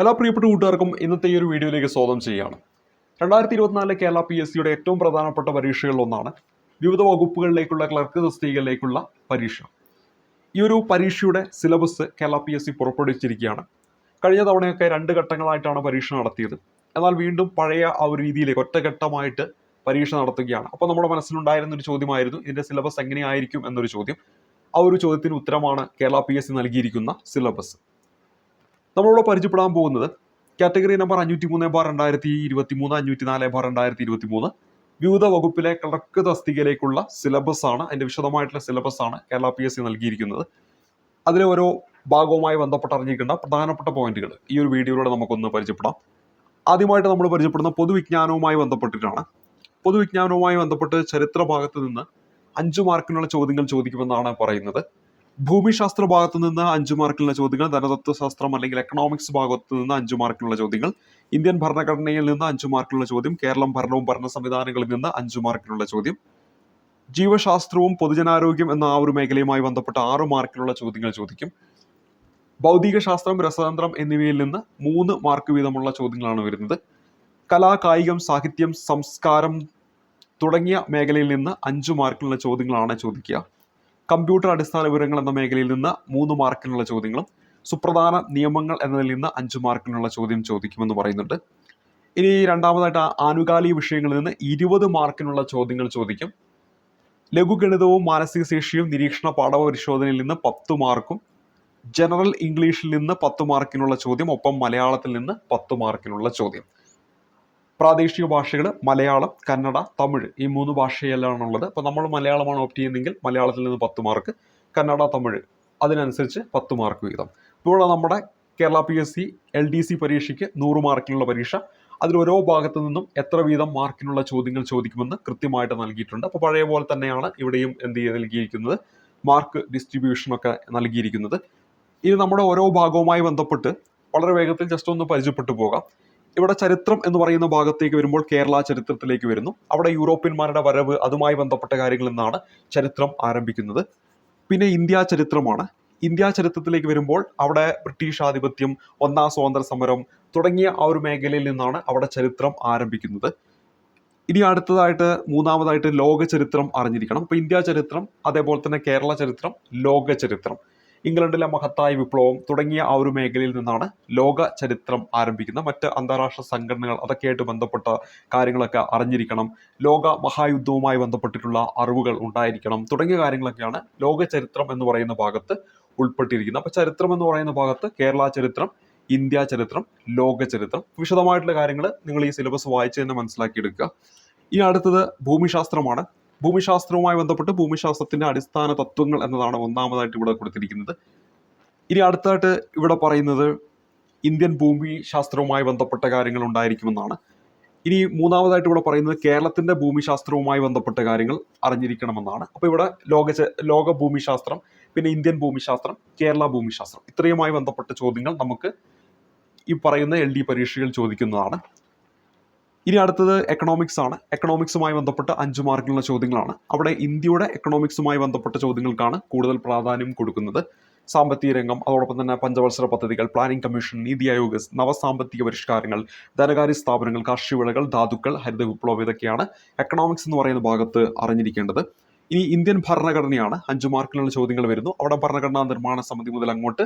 എല്ലാ പ്രിയപ്പെട്ട കൂട്ടുകാർക്കും ഇന്നത്തെ ഈ ഒരു വീഡിയോയിലേക്ക് സ്വാഗതം ചെയ്യുകയാണ്. രണ്ടായിരത്തി ഇരുപത്തിനാലിലെ കേരള പി എസ് സിയുടെ ഏറ്റവും പ്രധാനപ്പെട്ട പരീക്ഷകളിലൊന്നാണ് വിവിധ വകുപ്പുകളിലേക്കുള്ള ക്ലർക്ക് തസ്തികയിലേക്കുള്ള പരീക്ഷ. ഈ ഒരു പരീക്ഷയുടെ syllabus Kerala P S C പുറപ്പെടുവിച്ചിരിക്കുകയാണ്. കഴിഞ്ഞ തവണയൊക്കെ രണ്ട് ഘട്ടങ്ങളായിട്ടാണ് പരീക്ഷ നടത്തിയത്. എന്നാൽ വീണ്ടും പഴയ ആ ഒരു രീതിയിലേക്ക് ഒറ്റഘട്ടമായിട്ട് പരീക്ഷ നടത്തുകയാണ്. അപ്പോൾ നമ്മുടെ മനസ്സിലുണ്ടായിരുന്ന ഒരു ചോദ്യമായിരുന്നു ഇതിന്റെ സിലബസ് എങ്ങനെയായിരിക്കും എന്നൊരു ചോദ്യം. ആ ഒരു ചോദ്യത്തിന് ഉത്തരമാണ് കേരള പി എസ് സി നൽകിയിരിക്കുന്ന സിലബസ് നമ്മളിവിടെ പരിചയപ്പെടാൻ പോകുന്നത് കാറ്റഗറി നമ്പർ അഞ്ഞൂറ്റി മൂന്ന് ബാർ രണ്ടായിരത്തി ഇരുപത്തി മൂന്ന് അഞ്ഞൂറ്റി നാല് ബാർ രണ്ടായിരത്തി ഇരുപത്തി മൂന്ന് വിവിധ വകുപ്പിലെ ക്ലർക്ക് തസ്തികയിലേക്കുള്ള സിലബസ് ആണ് അതിന്റെ വിശദമായിട്ടുള്ള സിലബസ് ആണ് കേരള പി എസ് സി നൽകിയിരിക്കുന്നത്. അതിലെ ഓരോ ഭാഗവുമായി ബന്ധപ്പെട്ട് അറിഞ്ഞിരിക്കേണ്ട പ്രധാനപ്പെട്ട പോയിന്റുകൾ ഈ ഒരു വീഡിയോയിലൂടെ നമുക്കൊന്ന് പരിചയപ്പെടാം. ആദ്യമായിട്ട് നമ്മൾ പരിചയപ്പെടുന്ന പൊതുവിജ്ഞാനവുമായി ബന്ധപ്പെട്ടിട്ടാണ്. പൊതുവിജ്ഞാനവുമായി ബന്ധപ്പെട്ട് ചരിത്ര ഭാഗത്ത് നിന്ന് അഞ്ചു മാർക്കിനുള്ള ചോദ്യങ്ങൾ ചോദിക്കുമെന്നാണ് പറയുന്നത്. ഭൂമിശാസ്ത്ര ഭാഗത്തു നിന്ന് അഞ്ചു മാർക്കിനുള്ള ചോദ്യങ്ങൾ ധനതത്വശാസ്ത്രം അല്ലെങ്കിൽ എക്കണോമിക്സ് ഭാഗത്തു നിന്ന് അഞ്ചു മാർക്കിനുള്ള ചോദ്യങ്ങൾ ഇന്ത്യൻ ഭരണഘടനയിൽ നിന്ന് അഞ്ചു മാർക്കിനുള്ള ചോദ്യം കേരളം ഭരണവും ഭരണ സംവിധാനങ്ങളിൽ നിന്ന് അഞ്ചു മാർക്കിനുള്ള ചോദ്യം. ജീവശാസ്ത്രവും പൊതുജനാരോഗ്യം എന്ന ആ ഒരു മേഖലയുമായി ബന്ധപ്പെട്ട ആറ് മാർക്കിലുള്ള ചോദ്യങ്ങൾ ചോദിക്കും. ഭൗതിക ശാസ്ത്രം രസതന്ത്രം എന്നിവയിൽ നിന്ന് മൂന്ന് മാർക്ക് വീതമുള്ള ചോദ്യങ്ങളാണ് വരുന്നത്. കലാ കായികം സാഹിത്യം സംസ്കാരം തുടങ്ങിയ മേഖലയിൽ നിന്ന് അഞ്ചു മാർക്കിനുള്ള ചോദ്യങ്ങളാണ് ചോദിക്കുക. കമ്പ്യൂട്ടർ അടിസ്ഥാന വിവരങ്ങൾ എന്ന മേഖലയിൽ നിന്ന് മൂന്ന് മാർക്കിനുള്ള ചോദ്യങ്ങളും സുപ്രധാന നിയമങ്ങൾ എന്നതിൽ നിന്ന് അഞ്ചു മാർക്കിനുള്ള ചോദ്യം ചോദിക്കുമെന്ന് പറയുന്നുണ്ട്. ഇനി രണ്ടാമതായിട്ട് ആനുകാലിക വിഷയങ്ങളിൽ നിന്ന് ഇരുപത് മാർക്കിനുള്ള ചോദ്യങ്ങൾ ചോദിക്കും. ലഘുഗണിതവും മാനസിക ശേഷിയും നിരീക്ഷണ പാഠപരിശോധനയിൽ നിന്ന് പത്ത് മാർക്കും ജനറൽ ഇംഗ്ലീഷിൽ നിന്ന് പത്ത് മാർക്കിനുള്ള ചോദ്യം ഒപ്പം മലയാളത്തിൽ നിന്ന് പത്ത് മാർക്കിനുള്ള ചോദ്യം. പ്രാദേശിക ഭാഷകൾ മലയാളം കന്നഡ തമിഴ് ഈ മൂന്ന് ഭാഷയിലാണുള്ളത്. അപ്പോൾ നമ്മൾ മലയാളമാണ് ഓപ്റ്റ് ചെയ്യുന്നതെങ്കിൽ മലയാളത്തിൽ നിന്ന് പത്ത് മാർക്ക് കന്നഡ തമിഴ് അതിനനുസരിച്ച് പത്ത് മാർക്ക് വീതം. ഇപ്പോൾ നമ്മുടെ Kerala P S C L D C പരീക്ഷയ്ക്ക് നൂറ് മാർക്കിനുള്ള പരീക്ഷ. അതിൽ ഓരോ ഭാഗത്തു നിന്നും എത്ര വീതം മാർക്കിനുള്ള ചോദ്യങ്ങൾ ചോദിക്കുമെന്ന് കൃത്യമായിട്ട് നൽകിയിട്ടുണ്ട്. അപ്പോൾ പഴയ പോലെ തന്നെയാണ് ഇവിടെയും എന്ത് ചെയ്ത് നൽകിയിരിക്കുന്നത്? മാർക്ക് ഡിസ്ട്രിബ്യൂഷൻ ഒക്കെ നൽകിയിരിക്കുന്നത്. ഇനി നമ്മുടെ ഓരോ ഭാഗവുമായി ബന്ധപ്പെട്ട് വളരെ വേഗത്തിൽ ജസ്റ്റ് ഒന്ന് പരിചയപ്പെട്ടു പോകാം. ഇവിടെ ചരിത്രം എന്ന് പറയുന്ന ഭാഗത്തേക്ക് വരുമ്പോൾ കേരള ചരിത്രത്തിലേക്ക് വരുന്നു. അവിടെ യൂറോപ്യന്മാരുടെ വരവ് അതുമായി ബന്ധപ്പെട്ട കാര്യങ്ങളിൽ നിന്നാണ് ചരിത്രം ആരംഭിക്കുന്നത്. പിന്നെ ഇന്ത്യ ചരിത്രമാണ്. ഇന്ത്യ ചരിത്രത്തിലേക്ക് വരുമ്പോൾ അവിടെ ബ്രിട്ടീഷ് ആധിപത്യം ഒന്നാം സ്വാതന്ത്ര്യ സമരം തുടങ്ങിയ ആ ഒരു മേഖലയിൽ നിന്നാണ് അവിടെ ചരിത്രം ആരംഭിക്കുന്നത്. ഇനി അടുത്തതായിട്ട് മൂന്നാമതായിട്ട് ലോക ചരിത്രം അറിഞ്ഞിരിക്കണം. അപ്പോൾ ഇന്ത്യ ചരിത്രം അതേപോലെ തന്നെ കേരള ചരിത്രം ലോക ചരിത്രം. ഇംഗ്ലണ്ടിലെ മഹത്തായ വിപ്ലവം തുടങ്ങിയ ആ ഒരു മേഖലയിൽ നിന്നാണ് ലോക ചരിത്രം ആരംഭിക്കുന്നത് മറ്റ് അന്താരാഷ്ട്ര സംഘടനകൾ അതൊക്കെയായിട്ട് ബന്ധപ്പെട്ട കാര്യങ്ങളൊക്കെ അറിഞ്ഞിരിക്കണം. ലോക മഹായുദ്ധവുമായി ബന്ധപ്പെട്ടിട്ടുള്ള അറിവുകൾ ഉണ്ടായിരിക്കണം തുടങ്ങിയ കാര്യങ്ങളൊക്കെയാണ് ലോക ചരിത്രം എന്ന് പറയുന്ന ഭാഗത്ത് ഉൾപ്പെട്ടിരിക്കുന്നത്. അപ്പൊ ചരിത്രം എന്ന് പറയുന്ന ഭാഗത്ത് കേരള ചരിത്രം ഇന്ത്യ ചരിത്രം ലോക ചരിത്രം വിശദമായിട്ടുള്ള കാര്യങ്ങൾ നിങ്ങൾ ഈ സിലബസ് വായിച്ചു തന്നെ മനസ്സിലാക്കിയെടുക്കുക. ഇനി അടുത്തത് ഭൂമിശാസ്ത്രമാണ്. ഭൂമിശാസ്ത്രവുമായി ബന്ധപ്പെട്ട് ഭൂമിശാസ്ത്രത്തിന്റെ അടിസ്ഥാന തത്വങ്ങൾ എന്നതാണ് ഒന്നാമതായിട്ട് ഇവിടെ കൊടുത്തിരിക്കുന്നത്. ഇനി അടുത്തായിട്ട് ഇവിടെ പറയുന്നത് ഇന്ത്യൻ ഭൂമിശാസ്ത്രവുമായി ബന്ധപ്പെട്ട കാര്യങ്ങൾ ഉണ്ടായിരിക്കുമെന്നാണ്. ഇനി മൂന്നാമതായിട്ട് ഇവിടെ പറയുന്നത് കേരളത്തിന്റെ ഭൂമിശാസ്ത്രവുമായി ബന്ധപ്പെട്ട കാര്യങ്ങൾ അറിഞ്ഞിരിക്കണമെന്നാണ്. അപ്പോൾ ഇവിടെ ലോക ലോക ഭൂമിശാസ്ത്രം പിന്നെ ഇന്ത്യൻ ഭൂമിശാസ്ത്രം കേരള ഭൂമിശാസ്ത്രം ഇത്രയുമായി ബന്ധപ്പെട്ട ചോദ്യങ്ങൾ നമുക്ക് ഈ പറയുന്ന എൽ ഡി പരീക്ഷയിൽ ചോദിക്കുന്നതാണ്. ഇനി അടുത്തത് എക്കണോമിക്സ് ആണ്. എക്കണോമിക്സുമായി ബന്ധപ്പെട്ട അഞ്ച് മാർക്കിലുള്ള ചോദ്യങ്ങളാണ്. അവിടെ ഇന്ത്യയുടെ എക്കണോമിക്സുമായി ബന്ധപ്പെട്ട ചോദ്യങ്ങൾക്കാണ് കൂടുതൽ പ്രാധാന്യം കൊടുക്കുന്നത്. സാമ്പത്തിക രംഗം അതോടൊപ്പം തന്നെ പഞ്ചവത്സര പദ്ധതികൾ പ്ലാനിംഗ് കമ്മീഷൻ നീതി ആയോഗ് നവസാമ്പത്തിക പരിഷ്കാരങ്ങൾ ധനകാര്യ സ്ഥാപനങ്ങൾ കാർഷിക വിളകൾ ധാതുക്കൾ ഹരിത വിപ്ലവം ഇതൊക്കെയാണ് എക്കണോമിക്സ് എന്ന് പറയുന്ന ഭാഗത്ത് അറിഞ്ഞിരിക്കേണ്ടത്. ഇനി ഇന്ത്യൻ ഭരണഘടനയാണ് അഞ്ചു മാർക്കിലുള്ള ചോദ്യങ്ങൾ വരുന്നു. അവിടെ ഭരണഘടനാ നിർമ്മാണ സമിതി മുതൽ അങ്ങോട്ട്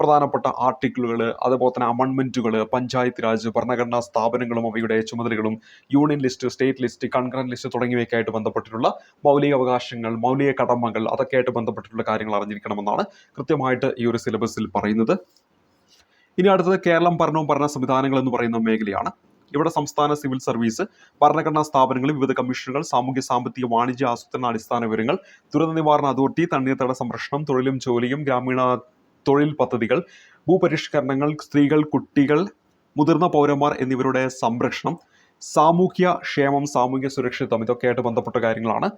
പ്രധാനപ്പെട്ട ആർട്ടിക്കിളുകൾ അതുപോലെ തന്നെ അമൻമെന്റുകൾ പഞ്ചായത്ത് രാജ് ഭരണഘടനാ സ്ഥാപനങ്ങളും അവയുടെ ചുമതലകളും union list state list concurrent list തുടങ്ങിയവയ്ക്കായിട്ട് ബന്ധപ്പെട്ടിട്ടുള്ള മൗലിക അവകാശങ്ങൾ മൗലിക കടമകൾ അതൊക്കെയായിട്ട് ബന്ധപ്പെട്ടിട്ടുള്ള കാര്യങ്ങൾ അറിഞ്ഞിരിക്കണമെന്നാണ് കൃത്യമായിട്ട് ഈ ഒരു സിലബസിൽ പറയുന്നത്. ഇനി അടുത്തത് കേരളം ഭരണവും ഭരണ സംവിധാനങ്ങൾ എന്ന് പറയുന്ന മേഖലയാണ്. ഇവിടെ സംസ്ഥാന സിവിൽ സർവീസ് ഭരണഘടനാ സ്ഥാപനങ്ങൾ വിവിധ കമ്മീഷനുകൾ സാമൂഹ്യ സാമ്പത്തിക വാണിജ്യ ആസൂത്രണ അടിസ്ഥാന വിവരങ്ങൾ ദുരന്ത നിവാരണ അതോറിറ്റി തണ്ണീർത്തട സംരക്ഷണം തൊഴിലും ജോലിയും ഗ്രാമീണ തൊഴിൽ പദ്ധതികൾ ഭൂപരിഷ്കരണങ്ങൾ സ്ത്രീകൾ കുട്ടികൾ മുതിർന്ന പൗരന്മാർ എന്നിവരുടെ സംരക്ഷണം സാമൂഹ്യ ക്ഷേമം സാമൂഹ്യ സുരക്ഷിതം ഇതൊക്കെയായിട്ട് ബന്ധപ്പെട്ട കാര്യങ്ങളാണ്.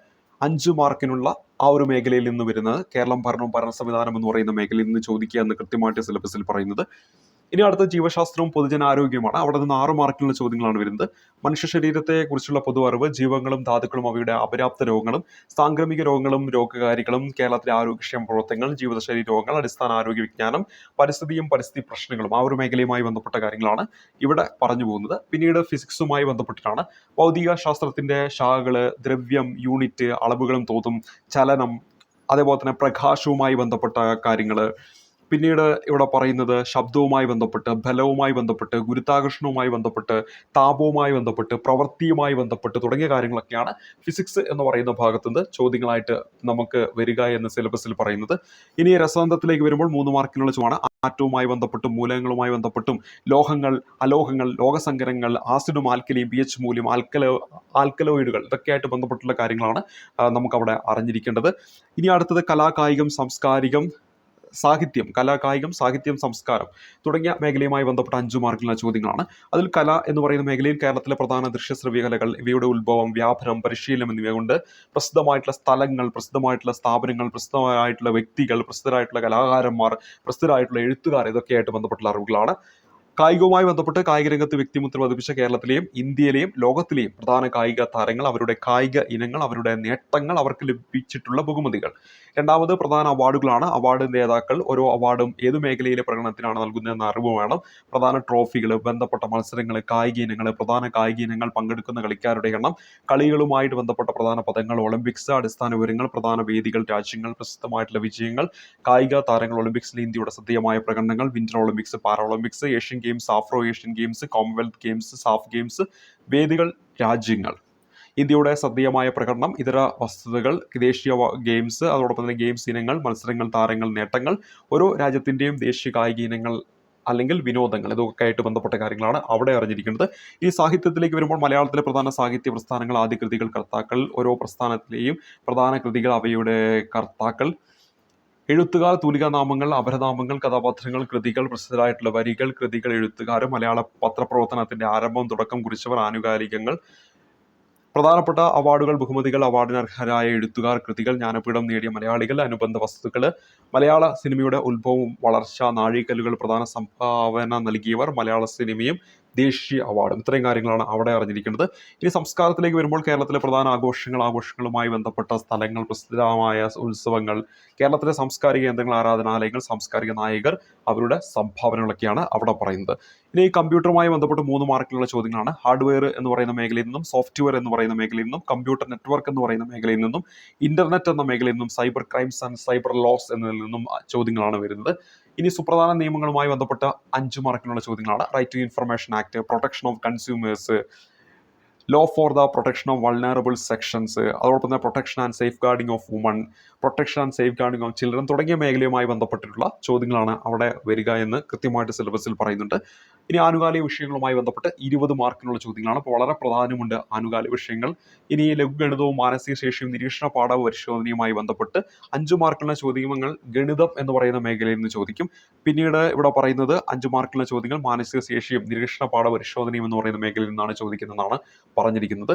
അഞ്ച് മാർക്കിനുള്ള ആ ഒരു മേഖലയിൽ നിന്ന് വരുന്നത്. കേരളം ഭരണവും ഭരണ സംവിധാനം എന്ന് പറയുന്ന മേഖലയിൽ നിന്ന് ചോദിക്കുക എന്ന് കൃത്യമായിട്ട് സിലബസിൽ പറയുന്നത്. ഇനി അടുത്ത ജീവശാസ്ത്രവും പൊതുജനാരോഗ്യമാണ് അവിടെ നിന്ന് ആറ് മാർക്കിനുള്ള ചോദ്യങ്ങളാണ് വരുന്നത്. മനുഷ്യ ശരീരത്തെ കുറിച്ചുള്ള പൊതു അറിവ് ജീവങ്ങളും ധാതുക്കളും അവയുടെ അപര്യാപ്ത രോഗങ്ങളും സാംക്രമിക രോഗങ്ങളും രോഗകാരികളും കേരളത്തിലെ ആരോഗ്യക്ഷേമ പ്രവർത്തനങ്ങൾ ജീവിതശൈലി രോഗങ്ങൾ അടിസ്ഥാന ആരോഗ്യ വിജ്ഞാനം പരിസ്ഥിതിയും പരിസ്ഥിതി പ്രശ്നങ്ങളും ആ ഒരു മേഖലയുമായി ബന്ധപ്പെട്ട കാര്യങ്ങളാണ് ഇവിടെ പറഞ്ഞു പോകുന്നത്. പിന്നീട് ഫിസിക്സുമായി ബന്ധപ്പെട്ടിട്ടാണ്. ഭൗതിക ശാസ്ത്രത്തിന്റെ ശാഖകൾ ദ്രവ്യം യൂണിറ്റ് അളവുകളും തോതും ചലനം അതേപോലെ തന്നെ പ്രകാശവുമായി ബന്ധപ്പെട്ട കാര്യങ്ങൾ പിന്നീട് ഇവിടെ പറയുന്നത് ശബ്ദവുമായി ബന്ധപ്പെട്ട് ബലവുമായി ബന്ധപ്പെട്ട് ഗുരുത്വാകർഷണവുമായി ബന്ധപ്പെട്ട് താപവുമായി ബന്ധപ്പെട്ട് പ്രവൃത്തിയുമായി ബന്ധപ്പെട്ട് തുടങ്ങിയ കാര്യങ്ങളൊക്കെയാണ് ഫിസിക്സ് എന്ന് പറയുന്ന ഭാഗത്ത് നിന്ന് ചോദ്യങ്ങളായിട്ട് നമുക്ക് വരിക എന്ന് സിലബസിൽ പറയുന്നത്. ഇനി രസതന്ത്രത്തിലേക്ക് വരുമ്പോൾ മൂന്ന് മാർക്കിനുള്ള ചോദ്യമാണ് ആറ്റവുമായി ബന്ധപ്പെട്ടും മൂലകങ്ങളുമായി ബന്ധപ്പെട്ടും ലോഹങ്ങൾ അലോഹങ്ങൾ ലോഹസങ്കരങ്ങൾ ആസിഡും ആൽക്കലിയും പി എച്ച് മൂല്യം ആൽക്കലോ ആൽക്കലോയിഡുകൾ ഇതൊക്കെയായിട്ട് ബന്ധപ്പെട്ടുള്ള കാര്യങ്ങളാണ് നമുക്ക് അവിടെ അറിഞ്ഞിരിക്കേണ്ടത്. ഇനി അടുത്തത് കലാകായികം സാംസ്കാരികം സാഹിത്യം കലാകായികം സാഹിത്യം സംസ്കാരം തുടങ്ങിയ മേഖലയുമായി ബന്ധപ്പെട്ട അഞ്ചു മാർക്കിലുള്ള ചോദ്യങ്ങളാണ്. അതിൽ കല എന്ന് പറയുന്ന മേഖലയിൽ കേരളത്തിലെ പ്രധാന ദൃശ്യശ്രവ്യ കലകൾ ഇവയുടെ ഉത്ഭവം വ്യാപനം പരിശീലനം എന്നിവ കൊണ്ട് പ്രസിദ്ധമായിട്ടുള്ള സ്ഥലങ്ങൾ പ്രസിദ്ധമായിട്ടുള്ള സ്ഥാപനങ്ങൾ പ്രസിദ്ധമായിട്ടുള്ള വ്യക്തികൾ പ്രസിദ്ധരായിട്ടുള്ള കലാകാരന്മാർ പ്രസിദ്ധരായിട്ടുള്ള എഴുത്തുകാർ ഇതൊക്കെയായിട്ട് ബന്ധപ്പെട്ടുള്ള അറിവുകളാണ്. കായികവുമായി ബന്ധപ്പെട്ട് കായിക രംഗത്ത് വ്യക്തിമുദ്ര പതിപ്പിച്ച കേരളത്തിലെയും ഇന്ത്യയിലെയും ലോകത്തിലെയും പ്രധാന കായിക താരങ്ങൾ അവരുടെ കായിക ഇനങ്ങൾ അവരുടെ നേട്ടങ്ങൾ അവർക്ക് ലഭിച്ചിട്ടുള്ള ബഹുമതികൾ. രണ്ടാമത് പ്രധാന അവാർഡുകളാണ്. അവാർഡ് നേതാക്കൾ ഓരോ അവാർഡും ഏത് മേഖലയിലെ പ്രകടനത്തിനാണ് നൽകുന്നതെന്ന അറിവ് വേണം. പ്രധാന ട്രോഫികൾ ബന്ധപ്പെട്ട മത്സരങ്ങൾ കായിക ഇനങ്ങൾ പ്രധാന കായിക ഇനങ്ങൾ പങ്കെടുക്കുന്ന കളിക്കാരുടെ എണ്ണം കളികളുമായിട്ട് ബന്ധപ്പെട്ട പ്രധാന പദങ്ങൾ ഒളിമ്പിക്സ് അടിസ്ഥാന വിവരങ്ങൾ പ്രധാന വേദികൾ രാജ്യങ്ങൾ പ്രസിദ്ധമായിട്ടുള്ള വിജയങ്ങൾ കായിക താരങ്ങൾ ഒളിമ്പിക്സിൽ ഇന്ത്യയുടെ ശ്രദ്ധേയമായ പ്രകടനങ്ങൾ winter olympics para olympics Asian games Afro Asian games Commonwealth games SAF games വേദികൾ രാജ്യങ്ങൾ. ഇന്ത്യയുടെ ശ്രദ്ധേയമായ പ്രകടനം ഇതര വസ്തുതകൾ ദേശീയ ഗെയിംസ് അതോടൊപ്പം തന്നെ ഗെയിംസ് ഇനങ്ങൾ മത്സരങ്ങൾ താരങ്ങൾ നേട്ടങ്ങൾ ഓരോ രാജ്യത്തിന്റെയും ദേശീയ കായിക ഇനങ്ങൾ അല്ലെങ്കിൽ വിനോദങ്ങൾ ഇതൊക്കെ ആയിട്ട് ബന്ധപ്പെട്ട കാര്യങ്ങളാണ് അവിടെ അറിഞ്ഞിരിക്കുന്നത്. ഈ സാഹിത്യത്തിലേക്ക് വരുമ്പോൾ മലയാളത്തിലെ പ്രധാന സാഹിത്യ പ്രസ്ഥാനങ്ങൾ ആദ്യ കൃതികൾ കർത്താക്കൾ ഓരോ പ്രസ്ഥാനത്തിലെയും പ്രധാന കൃതികൾ അവയുടെ കർത്താക്കൾ. എഴുത്തുകാർ തൂലികാനാമങ്ങൾ അപരനാമങ്ങൾ കഥാപാത്രങ്ങൾ കൃതികൾ പ്രസിദ്ധരായിട്ടുള്ള വരികൾ കൃതികൾ എഴുത്തുകാർ മലയാള പത്രപ്രവർത്തനത്തിന്റെ ആരംഭം തുടക്കം കുറിച്ചവർ ആനുകാലികങ്ങൾ. പ്രധാനപ്പെട്ട അവാർഡുകൾ ബഹുമതികൾ അവാർഡിന് അർഹരായ എഴുത്തുകാർ കൃതികൾ ജ്ഞാനപീഠം നേടിയ മലയാളികൾ അനുബന്ധ വസ്തുക്കൾ മലയാള സിനിമയുടെ ഉത്ഭവവും വളർച്ച നാഴികല്ലുകൾ പ്രധാന സംഭാവന നൽകിയവർ മലയാള സിനിമയും ദേശീയ അവാർഡും ഇത്രയും കാര്യങ്ങളാണ് അവിടെ അറിഞ്ഞിരിക്കുന്നത്. ഇനി സംസ്കാരത്തിലേക്ക് വരുമ്പോൾ കേരളത്തിലെ പ്രധാന ആഘോഷങ്ങൾ ആഘോഷങ്ങളുമായി ബന്ധപ്പെട്ട സ്ഥലങ്ങൾ പ്രസിദ്ധമായ ഉത്സവങ്ങൾ കേരളത്തിലെ സാംസ്കാരിക കേന്ദ്രങ്ങൾ ആരാധനാലയങ്ങൾ സാംസ്കാരിക നായകർ അവരുടെ സംഭാവനകളൊക്കെയാണ് അവിടെ പറയുന്നത്. ഇനി കമ്പ്യൂട്ടറുമായി ബന്ധപ്പെട്ട് മൂന്ന് മാർക്കിലുള്ള ചോദ്യങ്ങളാണ്. ഹാർഡ്വെയർ എന്ന് പറയുന്ന മേഖലയിൽ നിന്നും സോഫ്റ്റ്വെയർ എന്ന് പറയുന്ന മേഖലയിൽ നിന്നും കമ്പ്യൂട്ടർ നെറ്റ്വർക്ക് എന്ന് പറയുന്ന മേഖലയിൽ നിന്നും ഇന്റർനെറ്റ് എന്ന മേഖലയിൽ നിന്നും cyber crimes and cyber laws എന്നതിൽ നിന്നും ചോദ്യങ്ങളാണ് വരുന്നത്. ഇനി സുപ്രധാന നിയമങ്ങളുമായി ബന്ധപ്പെട്ട അഞ്ച് മാർക്കിനുള്ള ചോദ്യങ്ങളാണ്. Right to information act protection of consumers law for the protection of vulnerable sections അതോടൊപ്പം തന്നെ protection and safeguarding of woman protection and safeguarding of children തുടങ്ങിയ മേഖലയുമായി ബന്ധപ്പെട്ടിട്ടുള്ള ചോദ്യങ്ങളാണ് അവിടെ വരിക എന്ന് കൃത്യമായിട്ട് സിലബസിൽ പറയുന്നുണ്ട്. ഇനി ആനുകാലിക വിഷയങ്ങളുമായി ബന്ധപ്പെട്ട് ഇരുപത് മാർക്കിനുള്ള ചോദ്യങ്ങളാണ്. അപ്പോൾ വളരെ പ്രധാനമുണ്ട് ആനുകാലിക വിഷയങ്ങൾ. ഇനി ലഘുഗണിതവും മാനസിക ശേഷിയും നിരീക്ഷണ പാഠ പരിശോധനയുമായി ബന്ധപ്പെട്ട് അഞ്ച് മാർക്കുള്ള ചോദ്യങ്ങൾ ഗണിതം എന്ന് പറയുന്ന മേഖലയിൽ നിന്ന് ചോദിക്കും. പിന്നീട് ഇവിടെ പറയുന്നത് അഞ്ച് മാർക്കുള്ള ചോദ്യങ്ങൾ മാനസിക ശേഷിയും നിരീക്ഷണ പാഠ പരിശോധനയും എന്ന് പറയുന്ന മേഖലയിൽ നിന്നാണ് ചോദിക്കുന്നതെന്നാണ് പറഞ്ഞിരിക്കുന്നത്.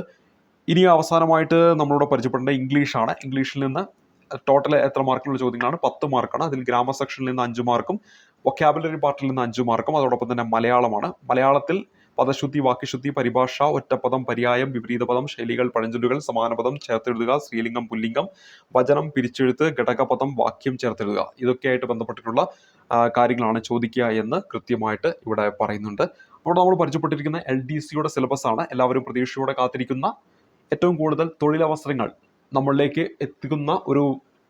ഇനി അവസാനമായിട്ട് നമ്മളോട് പരിചയപ്പെടേണ്ട ഇംഗ്ലീഷാണ്. ഇംഗ്ലീഷിൽ നിന്ന് ടോട്ടൽ എത്ര മാർക്കിനുള്ള ചോദ്യങ്ങളാണ്? പത്ത് മാർക്കാണ്. അതിൽ ഗ്രാമർ സെക്ഷനിൽ നിന്ന് അഞ്ച് മാർക്കും വൊക്കാബുലറി പാർട്ടിൽ നിന്ന് അഞ്ച് മാർക്കും അതോടൊപ്പം തന്നെ മലയാളമാണ്. മലയാളത്തിൽ പദശുദ്ധി വാക്യശുദ്ധി പരിഭാഷ ഒറ്റപ്പദം പര്യായം വിപരീതപദം ശൈലികൾ പഴഞ്ചൊല്ലുകൾ സമാനപദം ചേർത്തെഴുതുക സ്ത്രീലിംഗം പുല്ലിംഗം വചനം പിരിച്ചെഴുത്ത് ഘടകപദം വാക്യം ചേർത്തെഴുതുക. ഇതൊക്കെയായിട്ട് ബന്ധപ്പെട്ടിട്ടുള്ള കാര്യങ്ങളാണ് ചോദിക്കുക എന്ന് കൃത്യമായിട്ട് ഇവിടെ പറയുന്നുണ്ട്. അപ്പോൾ നമ്മൾ പരിചയപ്പെട്ടിരിക്കുന്ന എൽ ഡി സിയുടെ സിലബസ് ആണ്. എല്ലാവരും പ്രതീക്ഷയോടെ കാത്തിരിക്കുന്ന ഏറ്റവും കൂടുതൽ തൊഴിലവസരങ്ങൾ നമ്മളിലേക്ക് എത്തിക്കുന്ന ഒരു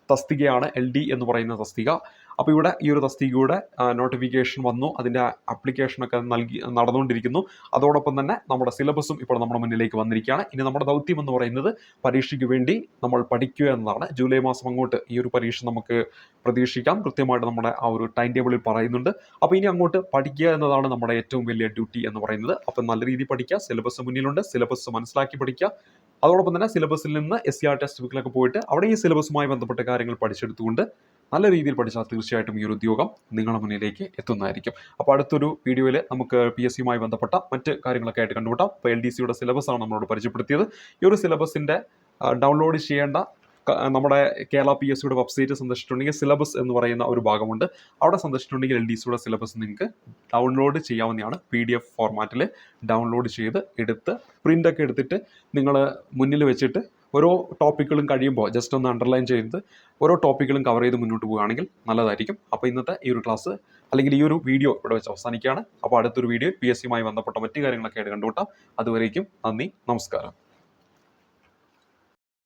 തസ്തികയാണ് എൽ ഡി എന്ന് പറയുന്ന തസ്തിക. അപ്പോൾ ഇവിടെ ഈ ഒരു തസ്തികയുടെ നോട്ടിഫിക്കേഷൻ വന്നു. അതിന്റെ ആപ്ലിക്കേഷനൊക്കെ നൽകി നടന്നുകൊണ്ടിരിക്കുന്നു. അതോടൊപ്പം തന്നെ നമ്മുടെ സിലബസും ഇപ്പോൾ നമ്മുടെ മുന്നിലേക്ക് വന്നിരിക്കുകയാണ്. ഇനി നമ്മുടെ ദൗത്യം എന്ന് പറയുന്നത് പരീക്ഷയ്ക്ക് വേണ്ടി നമ്മൾ പഠിക്കുക എന്നതാണ്. ജൂലൈ മാസം അങ്ങോട്ട് ഈ ഒരു പരീക്ഷ നമുക്ക് പ്രതീക്ഷിക്കാം. കൃത്യമായിട്ട് നമ്മുടെ ആ ഒരു ടൈം ടേബിളിൽ പറയുന്നുണ്ട്. അപ്പോൾ ഇനി അങ്ങോട്ട് പഠിക്കുക എന്നതാണ് നമ്മുടെ ഏറ്റവും വലിയ ഡ്യൂട്ടി എന്ന് പറയുന്നത്. അപ്പം നല്ല രീതിയിൽ പഠിക്കുക. സിലബസ് മുന്നിലുണ്ട്. സിലബസ് മനസ്സിലാക്കി പഠിക്കുക. അതോടൊപ്പം തന്നെ സിലബസിൽ നിന്ന് എസ് സി ആർ ടെക്സ്റ്റ് ബുക്കിലൊക്കെ പോയിട്ട് അവിടെ ഈ സിലബസുമായി ബന്ധപ്പെട്ട കാര്യങ്ങൾ പഠിച്ചെടുത്തുകൊണ്ട് നല്ല രീതിയിൽ പഠിച്ചാൽ തീർച്ചയായിട്ടും ഈ ഒരു ഉദ്യോഗം നിങ്ങളുടെ മുന്നിലേക്ക് എത്തുന്നതായിരിക്കും. അപ്പോൾ അടുത്തൊരു വീഡിയോയിൽ നമുക്ക് പി എസ് സിയുമായി ബന്ധപ്പെട്ട മറ്റ് കാര്യങ്ങളൊക്കെ ആയിട്ട് കണ്ടുമുട്ടാം. ഇപ്പോൾ എൽ ഡി സിയുടെ സിലബസാണ് നമ്മളോട് പരിചയപ്പെടുത്തിയത്. ഈ ഒരു സിലബസിന്റെ ഡൗൺലോഡ് ചെയ്യേണ്ട നമ്മുടെ കേരള പി എസ് സിയുടെ വെബ്സൈറ്റ് സന്ദർശിച്ചിട്ടുണ്ടെങ്കിൽ സിലബസ് എന്ന് പറയുന്ന ഒരു ഭാഗമുണ്ട്. അവിടെ സന്ദർശിച്ചിട്ടുണ്ടെങ്കിൽ എൽ ഡി സിയുടെ സിലബസ് നിങ്ങൾക്ക് ഡൗൺലോഡ് ചെയ്യാവുന്നതാണ്. പി ഡി എഫ് ഫോർമാറ്റിൽ ഡൗൺലോഡ് ചെയ്ത് എടുത്ത് പ്രിന്റൊക്കെ എടുത്തിട്ട് നിങ്ങൾ മുന്നിൽ വെച്ചിട്ട് ഓരോ ടോപ്പിക്കുകളും കഴിയുമ്പോൾ ജസ്റ്റ് ഒന്ന് അണ്ടർലൈൻ ചെയ്ത് ഓരോ ടോപ്പിക്കുകളും കവർ ചെയ്ത് മുന്നോട്ട് പോവുകയാണെങ്കിൽ നല്ലതായിരിക്കും. അപ്പോൾ ഇന്നത്തെ ഈ ഒരു ക്ലാസ് അല്ലെങ്കിൽ ഈ ഒരു വീഡിയോ ഇവിടെ വെച്ച് അവസാനിക്കുകയാണ്. അപ്പോൾ അടുത്തൊരു വീഡിയോ പി എസ് സിയുമായി ബന്ധപ്പെട്ട മറ്റു കാര്യങ്ങളൊക്കെ ആയിട്ട് കണ്ടുകൂട്ടാം അതുവരേക്കും നന്ദി നമസ്കാരം.